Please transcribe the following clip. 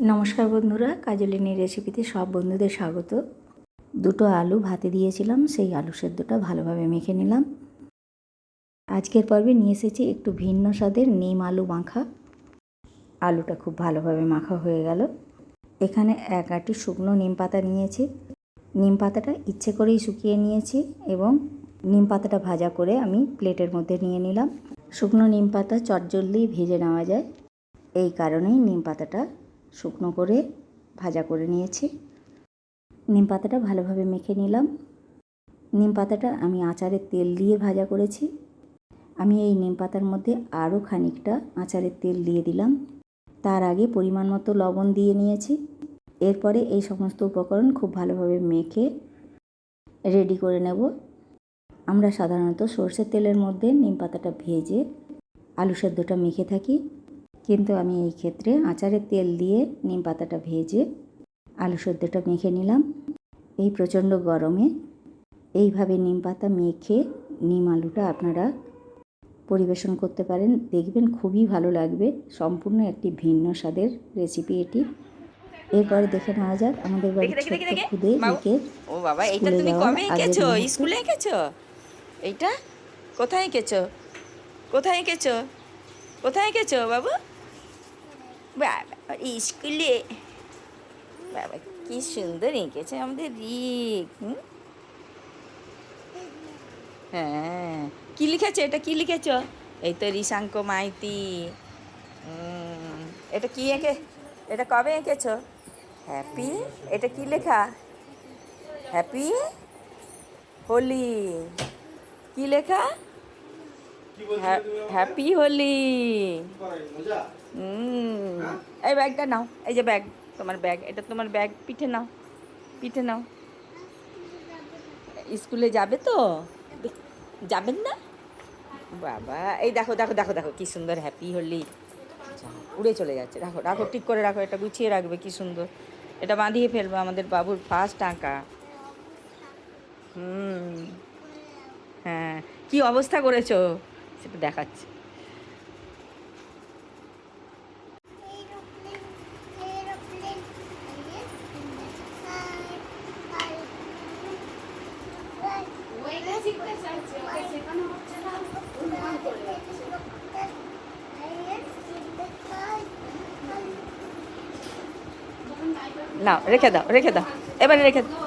নমস্কার বন্ধুরা, কাজলিনী রেসিপিতে সব বন্ধুদের স্বাগত। দুটো আলু ভাতে দিয়েছিলাম, সেই আলু সেদ্ধটা ভালোভাবে মেখে নিলাম। আজকের পর্বে নিয়ে এসেছি একটু ভিন্ন স্বাদের নিম আলু মাখা। আলুটা খুব ভালোভাবে মাখা হয়ে গেল। এখানে এক আটি শুকনো নিম পাতা নিয়েছি। নিম পাতাটা ইচ্ছে করেই শুকিয়ে নিয়েছি এবং নিম পাতাটা ভাজা করে আমি প্লেটের মধ্যে নিয়ে নিলাম। শুকনো নিম পাতা চটজলদি ভেজে নেওয়া যায়। এই কারণেই নিম পাতাটা শুকনো করে ভাজা করে নিয়েছি। নিম পাতাটা ভালোভাবে মেখে নিলাম। নিম পাতাটা আমি আচারের তেল দিয়ে ভাজা করেছি। আমি এই নিম পাতার মধ্যে আরও খানিকটা আচারের তেল দিয়ে দিলাম। তার আগে পরিমাণ মতো লবণ দিয়ে নিয়েছি। এরপরে এই সমস্ত উপকরণ খুব ভালোভাবে মেখে রেডি করে নেব। আমরা সাধারণত সর্ষের তেলের মধ্যে নিম পাতাটা ভেজে আলু সেদ্ধটা মেখে থাকি। কিন্তু আমি এই ক্ষেত্রে আচারের তেল দিয়ে নিম পাতাটা ভেজে আলু সেদ্ধটা মেখে নিলাম। এই প্রচণ্ড গরমে এইভাবে নিম পাতা মেখে নিম আলুটা আপনারা পরিবেশন করতে পারেন। দেখবেন খুবই ভালো লাগবে। সম্পূর্ণ একটি ভিন্ন স্বাদের রেসিপি এটি। এরপরে দেখে নেওয়া যাক আমাদের বাড়ির ছোট্ট খুদে। মেয়েকে ও বাবা এটা তুমি কবে এঁকেছো? স্কুলে এঁকেছো? এইটা? কোথায় এঁকেছো? কোথায় এঁকেছো? কোথায় এঁকেছো বাবু? বাবা, স্কুলে? বাবা, কি সুন্দর এঁকেছে আমাদের রিক? হ্যাঁ কি লিখেছো এটা, কি লিখেছো? এই তো রিশাঙ্ক মাইতি এটা কি এঁকে, এটা কবে এঁকেছো? হ্যাপি? এটা কি লেখা? হ্যাপি? হোলি, কি লেখা? হ্যাপি হোলি, হুম এই ব্যাগটা নাও, এই যে ব্যাগ, তোমার ব্যাগ, এটা তোমার ব্যাগ, পিঠে নাও পিঠে নাও। স্কুলে যাবে তো? দেখ- যাবেন না? বাবা, এই দেখো দেখো দেখো দেখো, কি সুন্দর হ্যাপি হোলি। উড়ে চলে যাচ্ছে রাখো রাখো, ঠিক করে রাখো, এটা গুছিয়ে রাখবে, কি সুন্দর। এটা বাঁধিয়ে ফেলব আমাদের বাবুর ফার্স্ট আঁকা। হুম। হ্যাঁ কি অবস্থা করেছ? সেটা দেখাচ্ছি। নাও রেখে দাও রেখে দাও। এবারে রেখে দাও।